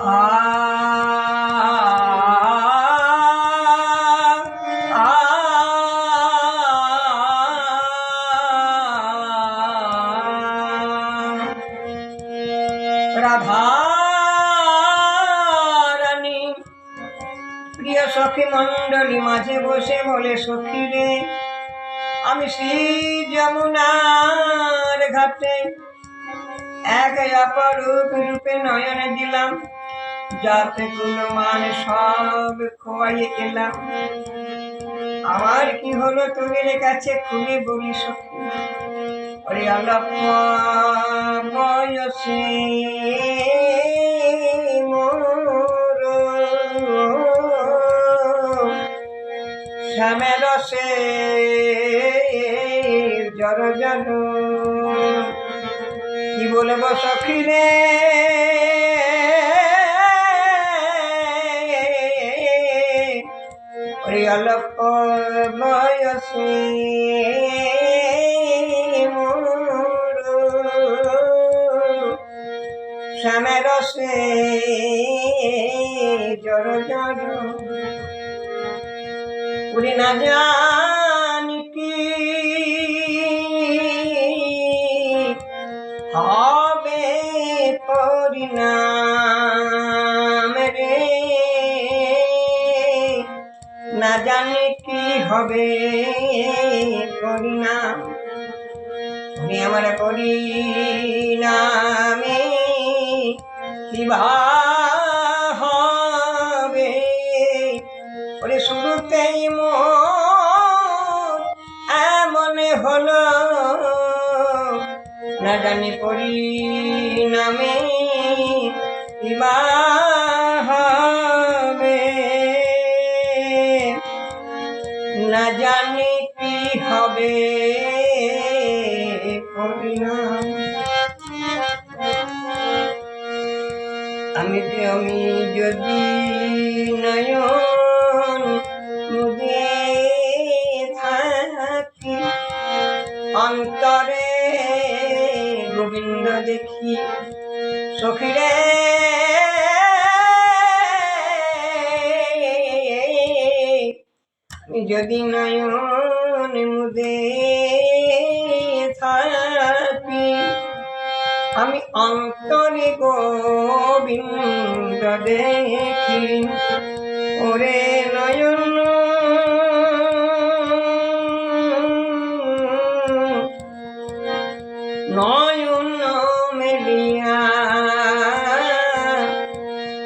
রাধারানী, প্রিয় সখী মণ্ডলী, মাঝে বসে বলে, সখী রে, আমি শ্রী যমুনার ঘাটে এক অপরূপ রূপে নয়নে দিলাম। যাতে কোনো মান সব খোয়াইয়ে গেলাম আমার কি হলো তোদের কাছে খুলে বলি সখী? ওরে অল্প বয়সে মোর। শ্যামের সে জর জর কি বলব সখী রে? শ্যামের সে জর না জানি কি হবে পরিণাম রে। না জানি কি হবে পরিণাম। উনি আমার পরিণামে। ওরে শুরুতেই মন হলো। না জানি পরিণামে কিবা হবে। না জানি কি হবে আমি আমি যদি অন্তরে গোবিন্দ দেখি সখিরে। যদি নয়ন মুদে থাকি আমি অন্তরে গোবিন্দ দেখি। ওরে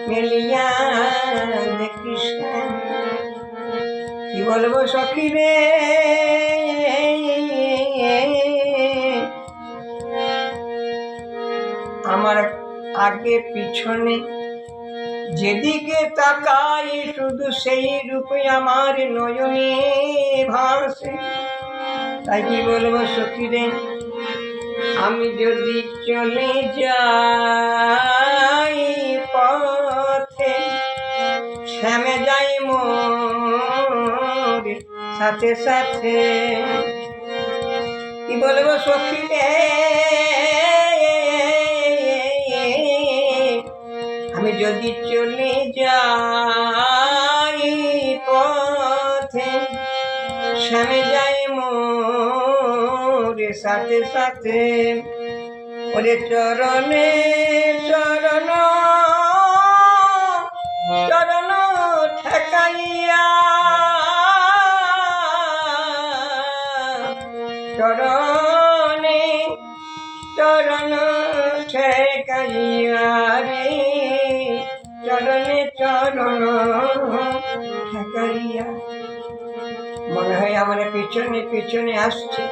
মেলিয়া দেখিস কি বলব সখী রে আমার আগে পিছনে যেদিকে তাকাই, শুধু সেই রূপে আমার নয়নে ভাসে। তাই কি বলব সখী রে আমি যদি চলে যাই মোর সাথে সাথে। কি বলব সখী রে আমি যদি চলে যাই পথে শ্যামে যাই মোরে সাথে সাথে। ওরে চরণে চরণ চরণ ঠেকাইয়া চরণে, চরণ ঠেকাইয়া রে। চরণে, চরণ ঠেকাইয়া মনে হয় আমার পিছনে পিছনে আসছে।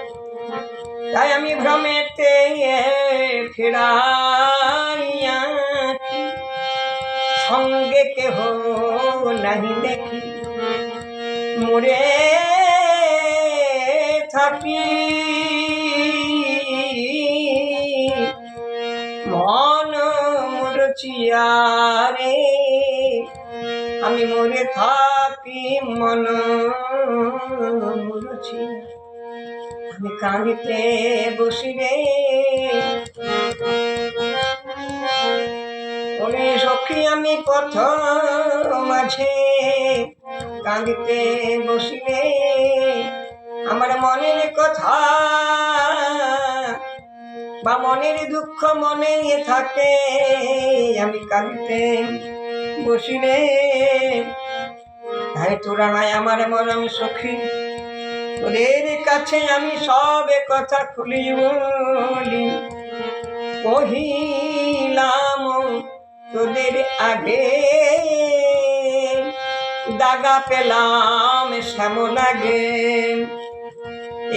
তাই আমি ভ্রমেতে ফিরাইয়া সঙ্গে কেহ নাহি দেখি মোরে থাকি। মন মুরচিয়ারে আমি মরে থাকি, মন মুরচিয়া আমি কাঁদিতে বসি রে সখী আমি পথ মাঝে কাঁদিতে বসিলে। আমার মনের কথা বা মনের দুঃখ মনে থাকে, আমি কাঁদিতে বসিলে। তাই তোরা নাই আমার মরম সখী, তোদের কাছে আমি সব কথা খুলি বলি। কহিলাম তোদের আগে দাগা পেলাম শ্যাম লাগে।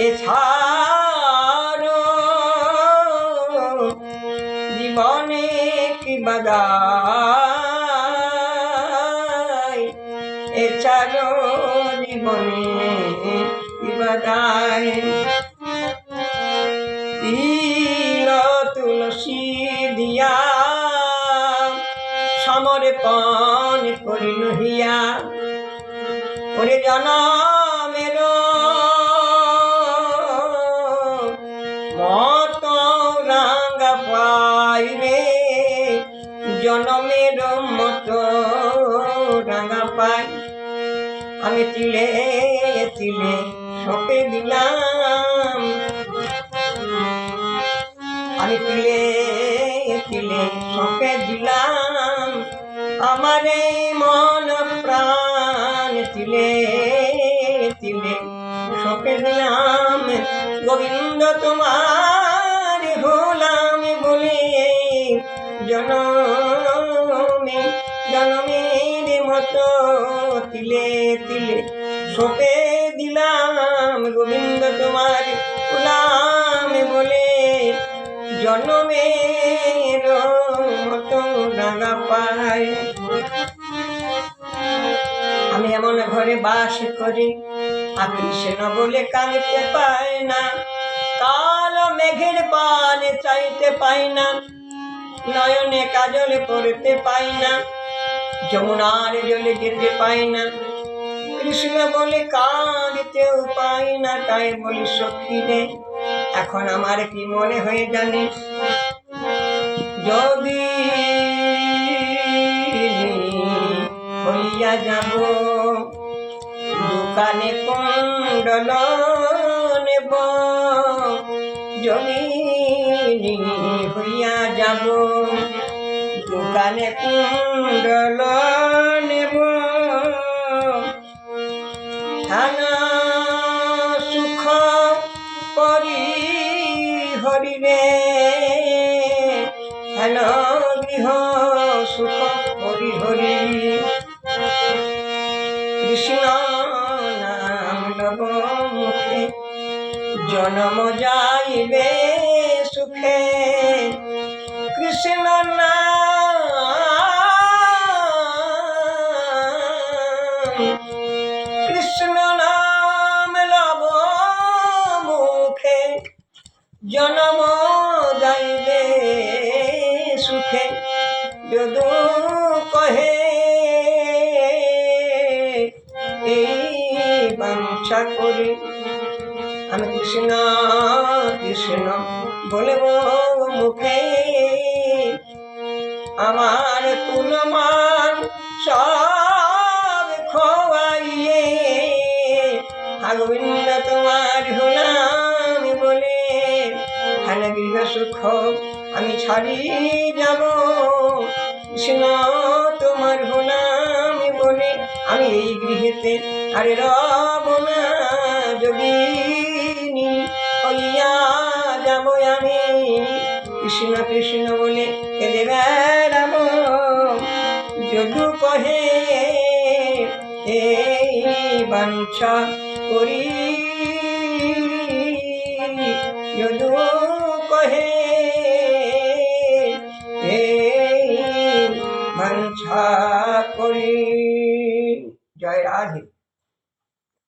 এছাড়ো জীবনে কি বাদায় এছাড়ো জীবনে কি বাদায় সমরে পান করিল হিয়া ওরে জনমের মত রাঙ্গা পাইবে জনমের মত রাঙ্গা পাই। আমি তিলে তিলে সপে দিলাম। আমি তিলে তিলে সপে দিলাম। আমার মন প্রাণ তিলে তিলে সপে দিলাম গোবিন্দ তোমার হলাম বলে। জনমে, জনমের মতো তিলে তিলে। সপে দিলাম গোবিন্দ তোমার হলাম ঘরে বাস করি। আকৃষ্ণ বলে কাঁদতে পাই না, কালো মেঘের পানে চাইতে পাই না, নয়নে কাজলে পড়তে পাই না, যমুনার জলে যেতে পাই না। কৃষ্ণ বলে কাঁদতেও পাই না, তাই বলি সখী রে, এখন আমার কি মনে হয়ে জানিস যদি হইয়া যাব দোকানে কুণ্ডল নেব। যদি হইয়া যাব। দোকানে কুণ্ডল জনম যাইবে সুখে। কৃষ্ণ নাম। কৃষ্ণ নাম লব মুখে। জনম যাইবে বাঞ্ছা করি। আমি কৃষ্ণ কৃষ্ণ বলব মুখে। আমার তুলমান সব খোয়াইয়ে। গোবিন্দ তোমার হলাম বলে। গৃহ সুখ আমি ছাড়ি যাব। কৃষ্ণ তোমার হলাম বলে। আমি এই গৃহেতে আরে রব কৃষ্ণ কৃষ্ণ বলে কেঁদে বেড়াব। যদু কহে এই বাঞ্ছা করি। যদু